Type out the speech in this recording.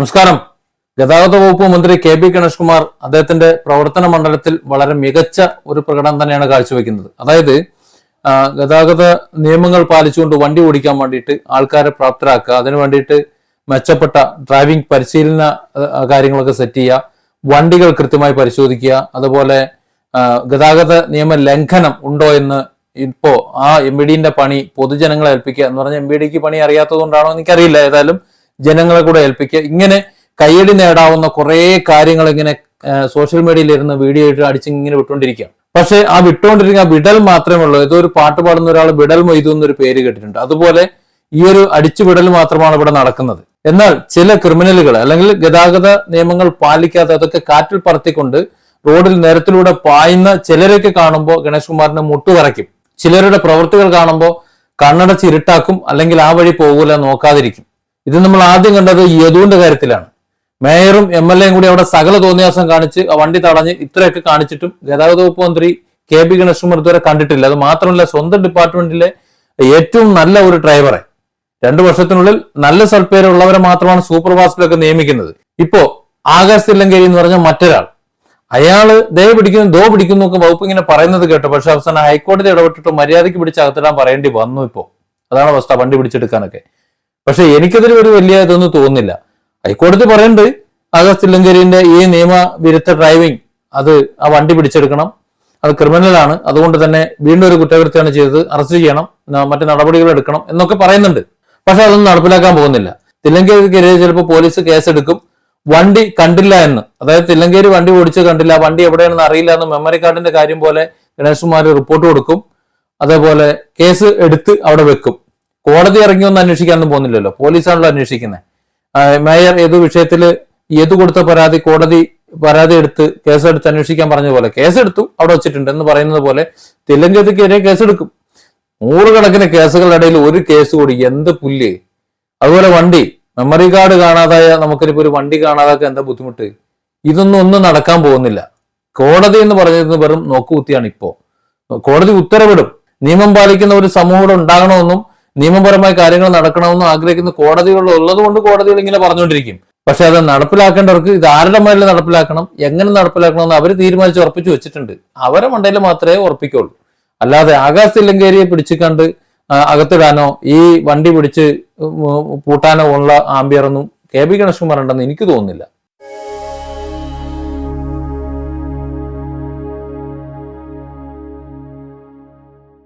നമസ്കാരം. ഗതാഗത വകുപ്പ് മന്ത്രി കെ ബി ഗണേഷ് കുമാർ അദ്ദേഹത്തിന്റെ പ്രവർത്തന മണ്ഡലത്തിൽ വളരെ മികച്ച ഒരു പ്രകടനം തന്നെയാണ് കാഴ്ചവെക്കുന്നത്. അതായത് ഗതാഗത നിയമങ്ങൾ പാലിച്ചുകൊണ്ട് വണ്ടി ഓടിക്കാൻ വേണ്ടിയിട്ട് ആൾക്കാരെ പ്രാപ്തരാക്കുക അതിനു വേണ്ടിയിട്ട് മെച്ചപ്പെട്ട ഡ്രൈവിംഗ് പരിശീലന കാര്യങ്ങളൊക്കെ സെറ്റ് ചെയ്യുക വണ്ടികൾ കൃത്യമായി പരിശോധിക്കുക അതുപോലെ ഗതാഗത നിയമ ലംഘനം ഉണ്ടോ എന്ന് ഇപ്പോ ആ എം ബി ഡിന്റെ പണി പൊതുജനങ്ങളെ ഏൽപ്പിക്കുക എന്ന് പറഞ്ഞാൽ എം ബി ഡിക്ക് പണി അറിയാത്തതുകൊണ്ടാണോ എനിക്കറിയില്ല. ഏതായാലും ജനങ്ങളെ കൂടെ ഏൽപ്പിക്കുക. ഇങ്ങനെ കയ്യടി നേടാവുന്ന കുറേ കാര്യങ്ങൾ ഇങ്ങനെ സോഷ്യൽ മീഡിയയിൽ ഇരുന്ന് വീഡിയോ ഇട്ട് അടിച്ച് ഇങ്ങനെ വിട്ടുകൊണ്ടിരിക്കുക. പക്ഷെ ആ വിട്ടുകൊണ്ടിരിക്കുന്ന വിടൽ മാത്രമേ ഉള്ളൂ. ഏതോ ഒരു പാട്ട് പാടുന്ന ഒരാൾ വിടൽ മൊയ്തു എന്നൊരു പേര് കേട്ടിട്ടുണ്ട്. അതുപോലെ ഈ ഒരു അടിച്ചു വിടൽ മാത്രമാണ് ഇവിടെ നടക്കുന്നത്. എന്നാൽ ചില ക്രിമിനലുകൾ അല്ലെങ്കിൽ ഗതാഗത നിയമങ്ങൾ പാലിക്കാതെ അതൊക്കെ കാറ്റിൽ പറത്തിക്കൊണ്ട് റോഡിൽ നിരത്തിലൂടെ പായുന്ന ചിലരൊക്കെ കാണുമ്പോൾ ഗണേഷ് കുമാറിനെ മുട്ടുകറയ്ക്കും ചിലരുടെ പ്രവൃത്തികൾ കാണുമ്പോൾ കണ്ണടച്ച് ഇരുട്ടാക്കും അല്ലെങ്കിൽ ആ വഴി പോകൂല നോക്കാതിരിക്കും. ഇത് നമ്മൾ ആദ്യം കണ്ടത് യദുവിന്റെ കാര്യത്തിലാണ്. മേയറും എം എൽ എയും കൂടി അവിടെ സകല തോന്നിയാസം കാണിച്ച് വണ്ടി തടഞ്ഞ് ഇത്രയൊക്കെ കാണിച്ചിട്ടും ഗതാഗത വകുപ്പ് മന്ത്രി കെ പി ഗണേഷ് കുമാർ ഇതുവരെ കണ്ടിട്ടില്ല. അത് മാത്രമല്ല സ്വന്തം ഡിപ്പാർട്ട്മെന്റിലെ ഏറ്റവും നല്ല ഒരു ഡ്രൈവറെ. രണ്ടു വർഷത്തിനുള്ളിൽ നല്ല സൽപ്പേരുള്ളവരെ മാത്രമാണ് സൂപ്പർ ഫാസ്റ്റിലൊക്കെ നിയമിക്കുന്നത്. ഇപ്പോ ആകാശ് തില്ലങ്കേരി എന്ന് പറഞ്ഞ മറ്റൊരാൾ. അയാൾ ദയ പിടിക്കുന്നു ദോ പിടിക്കുന്നു ഒക്കെ വകുപ്പ് ഇങ്ങനെ പറയുന്നത് കേട്ടോ. പക്ഷെ അവസാനം ഹൈക്കോടതി ഇടപെട്ടിട്ട് മര്യാദയ്ക്ക് പിടിച്ച് അകത്തിടാൻ പറയേണ്ടി വന്നു ഇപ്പോ. അതാണ് അവസ്ഥ വണ്ടി പിടിച്ചെടുക്കാനൊക്കെ. പക്ഷെ എനിക്കതിൽ ഒരു വലിയ ഇതൊന്നും തോന്നുന്നില്ല. ഹൈക്കോടതി പറയുന്നുണ്ട് ആകാശ് തില്ലങ്കേരിന്റെ ഈ നിയമവിരുദ്ധ ഡ്രൈവിംഗ് അത് ആ വണ്ടി പിടിച്ചെടുക്കണം. അത് ക്രിമിനലാണ് അതുകൊണ്ട് തന്നെ വീണ്ടും ഒരു കുറ്റകൃത്യമാണ് ചെയ്തത്. അറസ്റ്റ് ചെയ്യണം. മറ്റു നടപടികൾ എടുക്കണം എന്നൊക്കെ പറയുന്നുണ്ട്. പക്ഷെ അതൊന്നും നടപ്പിലാക്കാൻ പോകുന്നില്ല. തില്ലങ്കേരിക്കെതിരെ ചിലപ്പോൾ പോലീസ് കേസെടുക്കും. വണ്ടി കണ്ടില്ല എന്ന്. അതായത് തില്ലങ്കേരി വണ്ടി ഓടിച്ച് കണ്ടില്ല. വണ്ടി എവിടെയാണെന്ന് അറിയില്ല എന്ന് മെമ്മറി കാർഡിന്റെ കാര്യം പോലെ ഗണേഷ് കുമാർ റിപ്പോർട്ട് കൊടുക്കും. അതേപോലെ കേസ് എടുത്ത് അവിടെ വെക്കും. കോടതി ഇറങ്ങി അന്വേഷിക്കാനൊന്നും പോകുന്നില്ലല്ലോ. പോലീസാണല്ലോ അന്വേഷിക്കുന്നത്. മേയർ ഏത് വിഷയത്തിൽ ഏതു കൊടുത്ത പരാതി കോടതി പരാതി എടുത്ത് കേസെടുത്ത് അന്വേഷിക്കാൻ പറഞ്ഞ പോലെ കേസെടുത്തു അവിടെ വെച്ചിട്ടുണ്ട് എന്ന് പറയുന്നത് പോലെ തില്ലങ്കേരിക്കെതിരെ കേസെടുക്കും. നൂറുകണക്കിന് കേസുകളുടെ ഇടയിൽ ഒരു കേസ് കൂടി എന്ത് പുല്ല്. അതുപോലെ വണ്ടി മെമ്മറി കാർഡ് കാണാതായ നമുക്കിപ്പോ ഒരു വണ്ടി കാണാതാക്കാൻ എന്താ ബുദ്ധിമുട്ട്? ഇതൊന്നും ഒന്നും നടക്കാൻ പോകുന്നില്ല. കോടതി എന്ന് പറഞ്ഞത് വെറും നോക്കുകുത്തിയാണ് ഇപ്പോ. കോടതി ഉത്തരവിടും. നിയമം പാലിക്കുന്ന ഒരു സമൂഹം ഉണ്ടാകണമെന്നും നിയമപരമായ കാര്യങ്ങൾ നടക്കണമെന്ന് ആഗ്രഹിക്കുന്ന കോടതികൾ ഉള്ളത് കൊണ്ട് കോടതികൾ ഇങ്ങനെ പറഞ്ഞുകൊണ്ടിരിക്കും. പക്ഷെ അത് നടപ്പിലാക്കേണ്ടവർക്ക് ഇത് ആരുടെ മേലിൽ നടപ്പിലാക്കണം എങ്ങനെ നടപ്പിലാക്കണം എന്ന് അവർ തീരുമാനിച്ച് ഉറപ്പിച്ചു വെച്ചിട്ടുണ്ട്. അവരെ മണ്ടയിൽ മാത്രമേ ഉറപ്പിക്കുള്ളൂ. അല്ലാതെ ആകാശത്തില്ലങ്കേരിയെ പിടിച്ചു കണ്ട് അകത്തിടാനോ ഈ വണ്ടി പിടിച്ച് പൂട്ടാനോ ഉള്ള ആംബിയർ ഒന്നും കെ ബി ഗണേഷ് കുമാർ ഉണ്ടെന്ന് എനിക്ക് തോന്നുന്നില്ല.